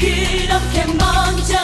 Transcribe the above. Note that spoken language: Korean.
그렇게 먼저